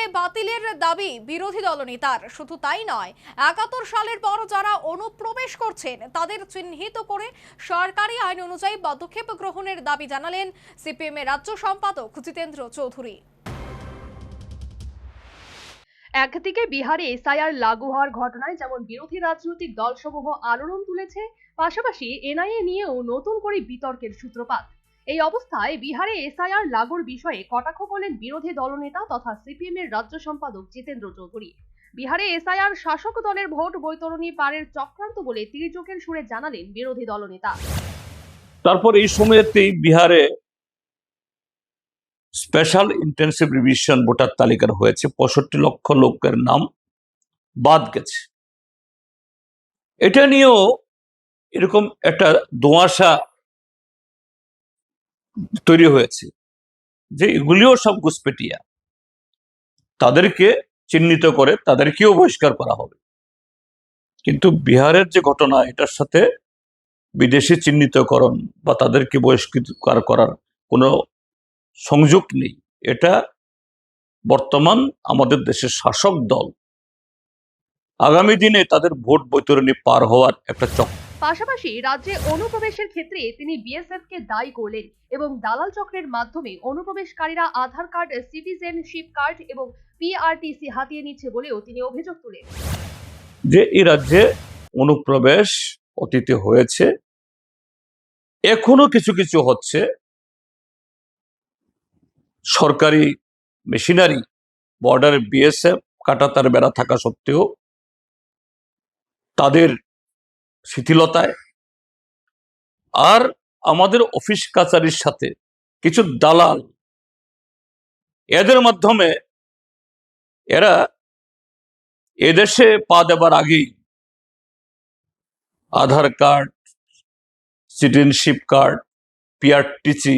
CAA বাতিলের দাবি বিরোধী দলনেতার শুধু তাই নয়, একাত্তর সালের পর যারা অনুপ্রবেশ করছেন, তাদের চিহ্নিত করে সরকারি আইন অনুযায়ী পদক্ষেপ গ্রহণের দাবি জানালেন সিপিএম এর রাজ্য সম্পাদক জিতেন্দ্র চৌধুরী। একদিকে বিহারে এসআইআর লাগু হওয়ার ঘটনায় যেমন বিরোধী রাজনৈতিক দলসমূহ আলোড়ন তুলেছে, পাশাপাশি এনআইএ নিয়েও নতুন করে বিতর্কের সূত্রপাত। এই অবস্থায় বিহারে এসআইআর লাগুর বিষয়ে কটাক্ষ করলেন বিরোধী দলনেতা তথা সিপিএম এর রাজ্য সম্পাদক জিতেন্দ্র চৌধুরী। বিহারে এসআইআর শাসক দলের ভোট বৈতরণী পারের চক্রান্ত বলে তীর্যকের সুরে জানালেন বিরোধী দলনেতা। তারপর এই সময়তেই বিহারে স্পেশাল ইন্টেন্সিভ রিভিশন ভোটার তালিকার হয়েছে। পঁয়ষট্টি লক্ষ লোকের নাম বাদ গেছে। এটা নিয়েও এরকম একটা দোঁয়াশা তৈরি হয়েছে, যে এগুলিও সব ঘুষপেটিয়া তাদেরকে চিহ্নিত করে তাদেরকেও বহিষ্কার করা হবে। কিন্তু বিহারের যে ঘটনা, এটার সাথে বিদেশি চিহ্নিতকরণ বা তাদেরকে বহিষ্কার করার কোনো সংযোগ নেই। এটা বর্তমান আমাদের দেশের শাসক দল। আগামী দিনে তাদের ভোট বৈতরণী পার হওয়ার একটা চক্র পাশাপাশি রাজ্যে অনুপ্রবেশের ক্ষেত্রে তিনি বিএসএফ কে দায়ী করলেন এবং দালাল চক্রের মাধ্যমে অনুপ্রবেশকারীরা আধার কার্ড, সিটিজেনশিপ কার্ড এবং পিআরটিসি হাতিয়ে নিচ্ছে বলেও তিনি অভিযোগ তুলেন। যে এই রাজ্যে অনুপ্রবেশ অতীতে হয়েছে, এখনও কিছু কিছু হচ্ছে সরকারি মেশিনারি বর্ডার বিএসএফ কাটাতার বেড়া থাকা সত্ত্বেও তাদের শিথিলতায়। আর আমাদের অফিস কাচারির সাথে কিছু দালাল, এদের মাধ্যমে এরা এদেশে পা দেবার আগেই Aadhaar card, citizenship card PRTC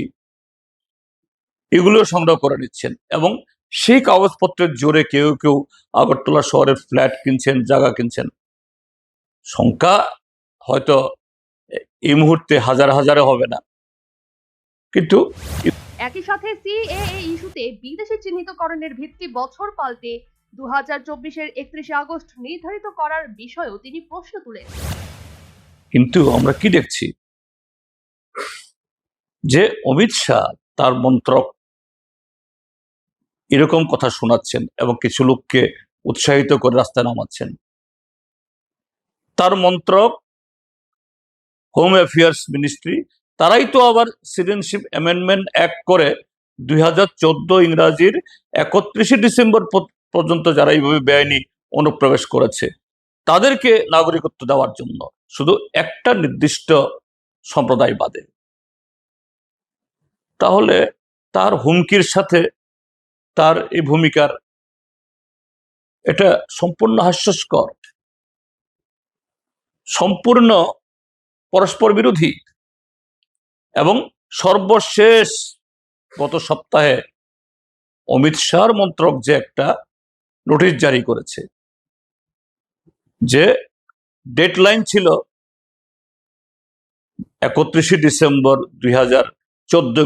এগুলো সংগ্রহ করে নিচ্ছেন এবং সেই কাগজপত্রের জোরে কেউ কেউ আগরতলা শহরের ফ্ল্যাট কিনছেন, জায়গা কিনছেন। সংখ্যা হয়তো এই মুহূর্তে হাজার হাজারে হবে না। কিন্তু একই সাথে সিএএ ইস্যুতে বিদেশি চিহ্নিতকরণের ভিত্তি বছর পাল্টে দু হাজার চব্বিশের একত্রিশে আগস্ট নির্ধারিত করার বিষয়েও তিনি প্রশ্ন তুলেন। কিন্তু আমরা কি দেখছি? যে অমিত শাহ তার মন্ত্রক এরকম কথা শোনাচ্ছেন এবং কিছু লোককে উৎসাহিত করে রাস্তায় নামাচ্ছেন। তার মন্ত্রক হোম অ্যাফেয়ার্স মিনিস্ট্রি তারাই তো আবার সিটিজেনশিপ অ্যামেন্ডমেন্ট অ্যাক্ট করে দুই হাজার চোদ্দ ইংরাজির একত্রিশে ডিসেম্বর পর্যন্ত যারা এইভাবে বেআইনি অনুপ্রবেশ করেছে, তাদেরকে নাগরিকত্ব দেওয়ার জন্য শুধু একটা নির্দিষ্ট সম্প্রদায় বাদে। তাহলে তার হুমকির সাথে তার এই ভূমিকার এটা সম্পূর্ণ হাস্যস্কর। সম্পূর্ণ পরস্পর বিরোধী। এবং সর্বশেষ গত সপ্তাহে অমিত শাহর মন্ত্রক যে একটা নোটিশ জারি করেছে, যে ডেডলাইন ছিল একত্রিশে ডিসেম্বর দুই হাজার চোদ্দ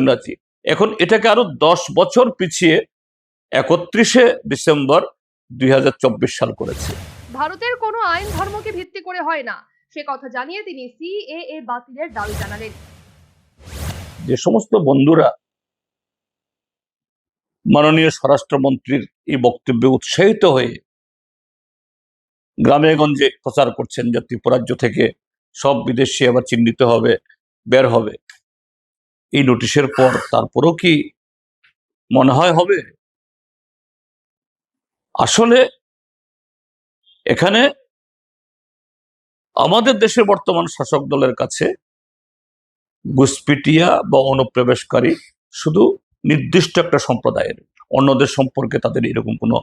এখন এটাকে আরও দশ বছর পিছিয়ে একত্রিশে ডিসেম্বর দুই হাজার চব্বিশ সাল করেছে। ভারতের কোনো আইন ধর্মকে ভিত্তি করে হয় না। সে কথা জানিয়ে তিনি সিএএ বাতিলের দাবি জানালেন। যে সমস্ত বন্ধুরা মাননীয় স্বরাষ্ট্রমন্ত্রীর এই বক্তব্যে উৎসাহিত হয়ে গ্রামে গঞ্জে প্রচার করছেন যে ত্রিপুরাজ্য থেকে সব বিদেশি আবার চিহ্নিত হবে, বের হবে। এই নোটিশের পর তারপরও কি মনে হয় হবে? আসলে এখানে আমাদের দেশের বর্তমান শাসক দলের কাছে ঘুষপিটিয়া বা অনুপ্রবেশকারী শুধু নির্দিষ্ট একটা সম্প্রদায়ের, অন্যদের সম্পর্কে তাদের এরকম কোনো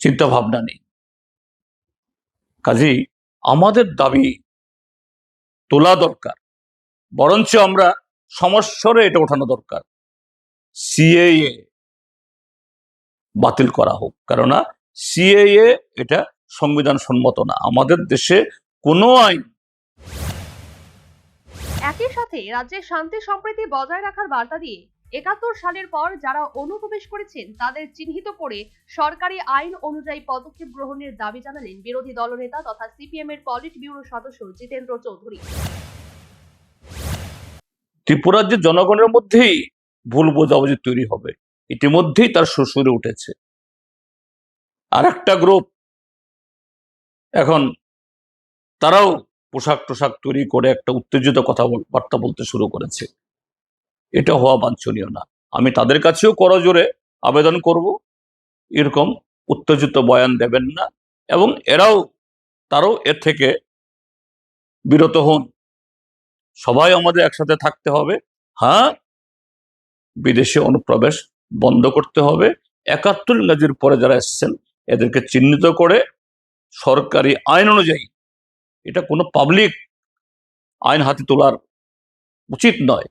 চিন্তা ভাবনা নেই। কাজেই আমাদের দাবি তোলা দরকার, বরঞ্চ আমরা সমস্যরে এটা ওঠানো দরকার। সিএএ বাতিল করা হোক, কেননা সিএএ এটা সংবিধান সম্মত না। আমাদের দেশে কোনো আইন একই সাথে রাজ্যে শান্তি সম্প্রীতি বজায় রাখার বার্তা দিয়ে একাত্তর সালের পর যারা অনুপ্রবেশ করেছেন তাদের চিহ্নিত করে সরকারি আইন অনুযায়ী পদক্ষেপ গ্রহণের দাবি জানালেন বিরোধী দলনেতা তথা সিপিএম এর পলিট ব্যুরো সদস্য জিতেন্দ্র চৌধুরী। ত্রিপুরার যে জনগণের মধ্যেই ভুল বোঝাবুঝি তৈরি হবে। ইতিমধ্যেই তার শ্বশুরে উঠেছে। আর একটা গ্রুপ এখন তারাও পোশাক টোশাক তৈরি করে একটা উত্তেজিত কথা বার্তা বলতে শুরু করেছে। এটা হওয়া বাঞ্ছনীয় না। আমি তাদের কাছেও করজোরে আবেদন করব। এরকম উত্তেজিত বয়ান দেবেন না এবং এরাও, তারাও এর থেকে বিরত হন। সবাই আমাদের একসাথে থাকতে হবে। হ্যাঁ বিদেশে অনুপ্রবেশ বন্ধ করতে হবে। একাত্তর ইংরাজির পরে যারা এসছেন, এদেরকে চিহ্নিত করে সরকারি আইন অনুযায়ী। এটা কোনো পাবলিক আইন হাতে তোলার উচিত নয়।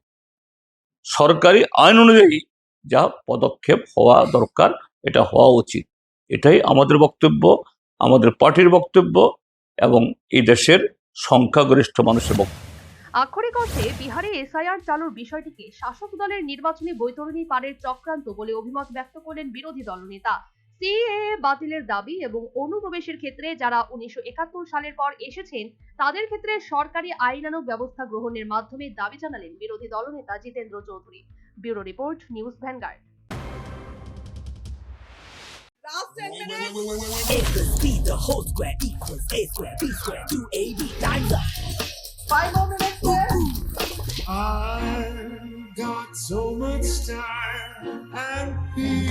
সরকারি আইন অনুযায়ী যা পদক্ষেপ হওয়া দরকার, এটা হওয়া উচিত। এটাই আমাদের বক্তব্য, আমাদের পার্টির বক্তব্য এবং এই দেশের সংখ্যাগরিষ্ঠ মানুষের বক্তব্য। আক্ষরিক অর্থে বিহারে এসআইআর চালুর বিষয়টিকে শাসক দলের নির্বাচনী বৈতরণী পারের চক্রান্ত বলে অভিমত ব্যক্ত করলেন বিরোধী দলনেতা। বাতিলের দাবি এবং অনুপ্রবেশের ক্ষেত্রে যারা উনিশশো একাত্তর সালের পর এসেছেন তাদের ক্ষেত্রে সরকারি আইনানুগ ব্যবস্থা গ্রহণের মাধ্যমে দাবি জানালেন বিরোধী দলনেতা Jitendra Chowdhury bureau report news Vanguard Last 10 minutes. A plus B, the whole square equals A square, B square, 2AB, times up. Five more minutes there. I've got so much time and peace